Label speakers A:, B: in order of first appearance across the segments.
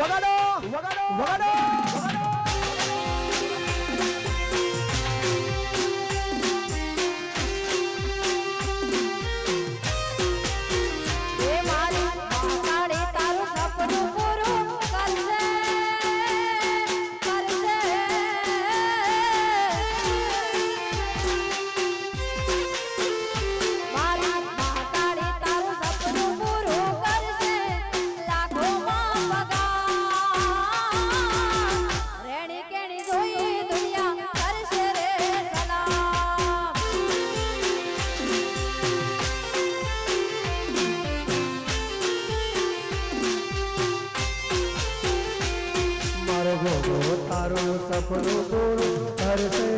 A: わかろうわがろうわがろ મારું સપનું પૂરું કરશે.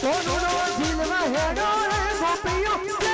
A: સોનું નો જીલવા હેડો રે ગોપીઓ.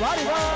A: Florida.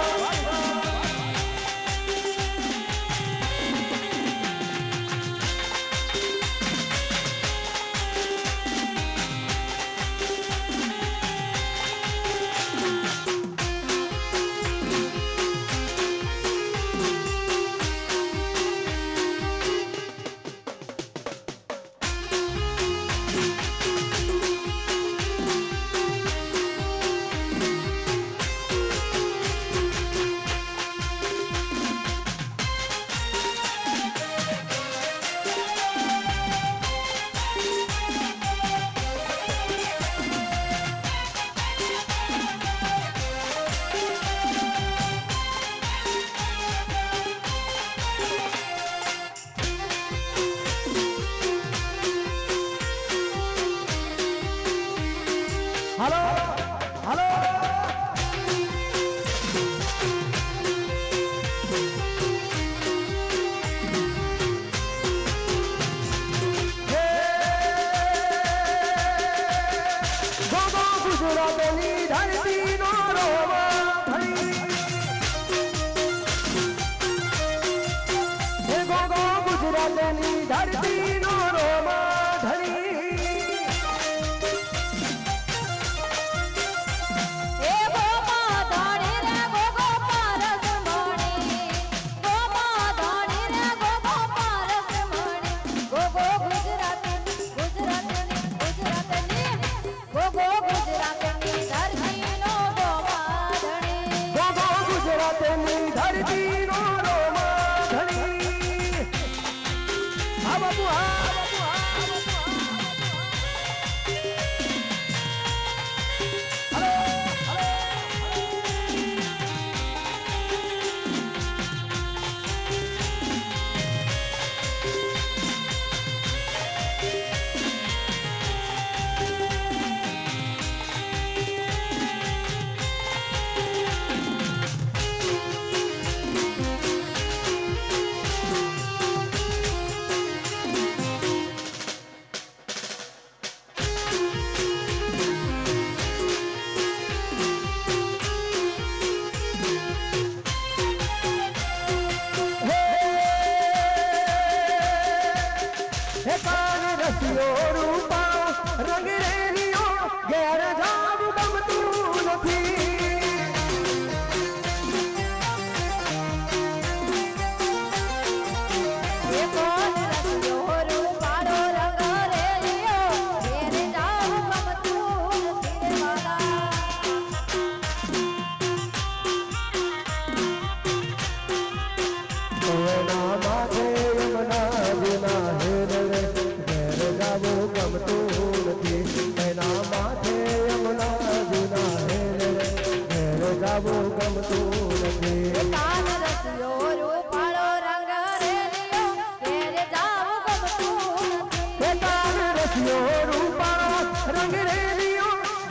A: કાન રસિયો રંગ રેલિયો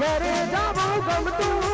A: ઘેરે જાવું ગમતું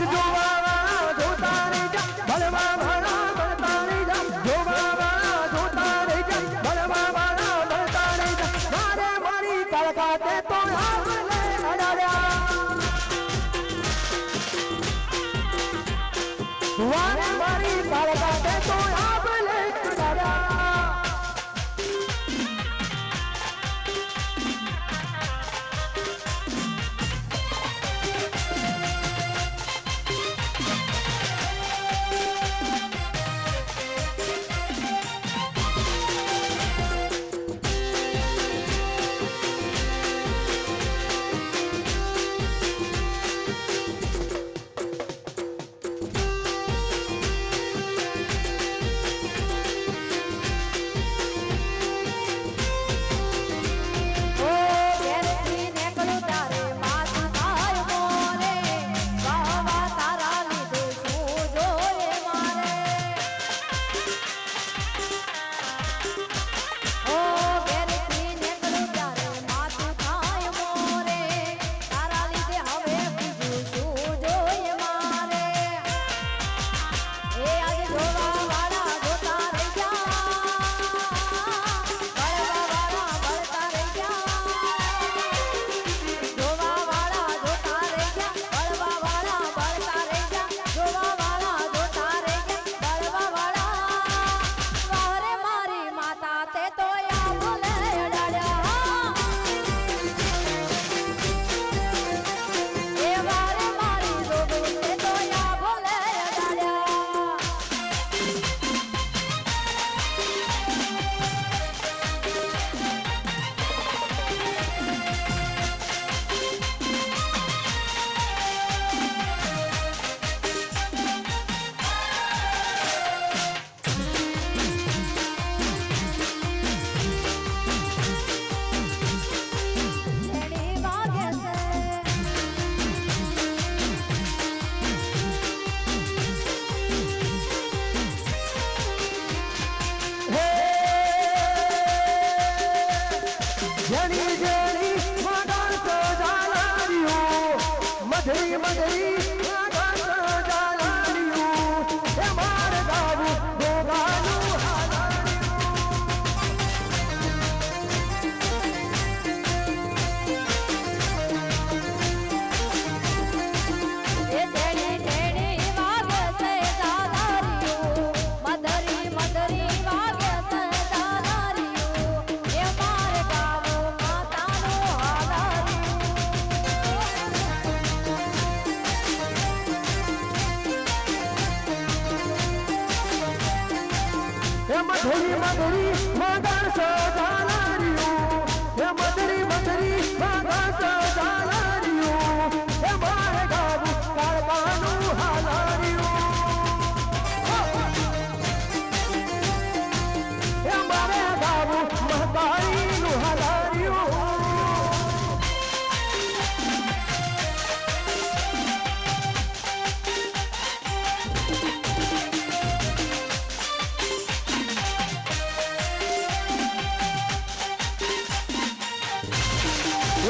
A: to do right.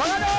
A: ¡Vámonos!